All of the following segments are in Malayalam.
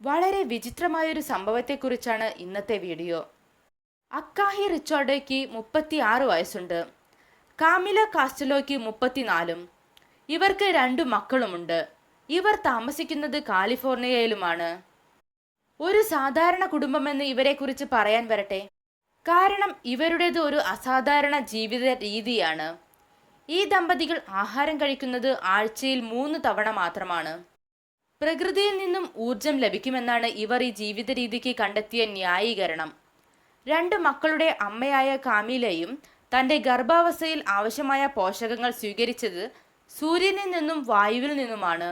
വളരെ വിചിത്രമായൊരു സംഭവത്തെക്കുറിച്ചാണ് ഇന്നത്തെ വീഡിയോ. അക്കാഹി റിച്ചാർഡോയ്ക്ക് മുപ്പത്തി ആറ് വയസ്സുണ്ട്. കാമില കാസ്റ്റലോയ്ക്ക് മുപ്പത്തിനാലും. ഇവർക്ക് രണ്ടു മക്കളുമുണ്ട്. ഇവർ താമസിക്കുന്നത് കാലിഫോർണിയയിലുമാണ്. ഒരു സാധാരണ കുടുംബമെന്ന് ഇവരെക്കുറിച്ച് പറയാൻ വരട്ടെ. കാരണം ഇവരുടേത് ഒരു അസാധാരണ ജീവിത രീതിയാണ്. ഈ ദമ്പതികൾ ആഹാരം കഴിക്കുന്നത് ആഴ്ചയിൽ മൂന്ന് തവണ മാത്രമാണ്. പ്രകൃതിയിൽ നിന്നും ഊർജം ലഭിക്കുമെന്നാണ് ഇവർ ഈ ജീവിത രീതിക്ക് കണ്ടെത്തിയ ന്യായീകരണം. രണ്ട് മക്കളുടെ അമ്മയായ കാമിലയും തന്റെ ഗർഭാവസ്ഥയിൽ ആവശ്യമായ പോഷകങ്ങൾ സ്വീകരിച്ചത് സൂര്യനിൽ നിന്നും വായുവിൽ നിന്നുമാണ്.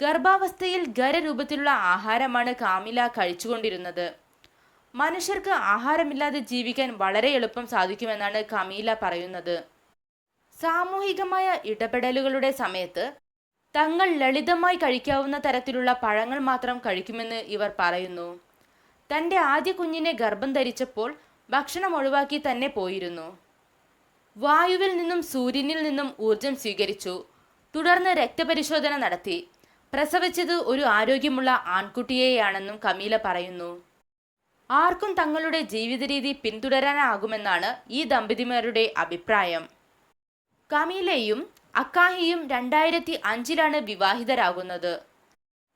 ഗർഭാവസ്ഥയിൽ ഖരരൂപത്തിലുള്ള ആഹാരമാണ് കാമില കഴിച്ചുകൊണ്ടിരുന്നത്. മനുഷ്യർക്ക് ആഹാരമില്ലാതെ ജീവിക്കാൻ വളരെ എളുപ്പം സാധിക്കുമെന്നാണ് കമീല പറയുന്നത്. സാമൂഹികമായ ഇടപെടലുകളുടെ സമയത്ത് തങ്ങൾ ലളിതമായി കഴിക്കാവുന്ന തരത്തിലുള്ള പഴങ്ങൾ മാത്രം കഴിക്കുമെന്ന് ഇവർ പറയുന്നു. തന്റെ ആദ്യ കുഞ്ഞിനെ ഗർഭം ധരിച്ചപ്പോൾ ഭക്ഷണം ഒഴിവാക്കി തന്നെ പോയിരുന്നു. വായുവിൽ നിന്നും സൂര്യനിൽ നിന്നും ഊർജം സ്വീകരിച്ചു. തുടർന്ന് രക്തപരിശോധന നടത്തി. പ്രസവിച്ചത് ഒരു ആരോഗ്യമുള്ള ആൺകുട്ടിയെയാണെന്നും കമീല പറയുന്നു. ആർക്കും തങ്ങളുടെ ജീവിത രീതി പിന്തുടരാനാകുമെന്നാണ് ഈ ദമ്പതിമാരുടെ അഭിപ്രായം. കമീലയും അക്കാഹിയും രണ്ടായിരത്തി അഞ്ചിലാണ് വിവാഹിതരാകുന്നത്.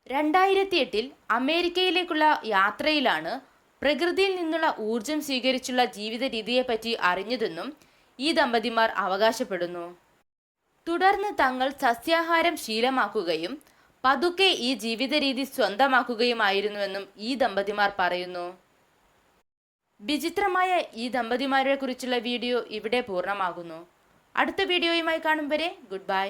രണ്ടായിരത്തി എട്ടിൽ അമേരിക്കയിലേക്കുള്ള യാത്രയിലാണ് പ്രകൃതിയിൽ നിന്നുള്ള ഊർജം സ്വീകരിച്ചുള്ള ജീവിത രീതിയെപ്പറ്റി അറിഞ്ഞതെന്നും ഈ ദമ്പതിമാർ അവകാശപ്പെടുന്നു. തുടർന്ന് തങ്ങൾ സസ്യാഹാരം ശീലമാക്കുകയും പതുക്കെ ഈ ജീവിത രീതി സ്വന്തമാക്കുകയുമായിരുന്നുവെന്നും ഈ ദമ്പതിമാർ പറയുന്നു. വിചിത്രമായ ഈ ദമ്പതിമാരെ കുറിച്ചുള്ള വീഡിയോ ഇവിടെ പൂർണമാകുന്നു. അടുത്ത വീഡിയോയുമായി കാണും വരെ. Good bye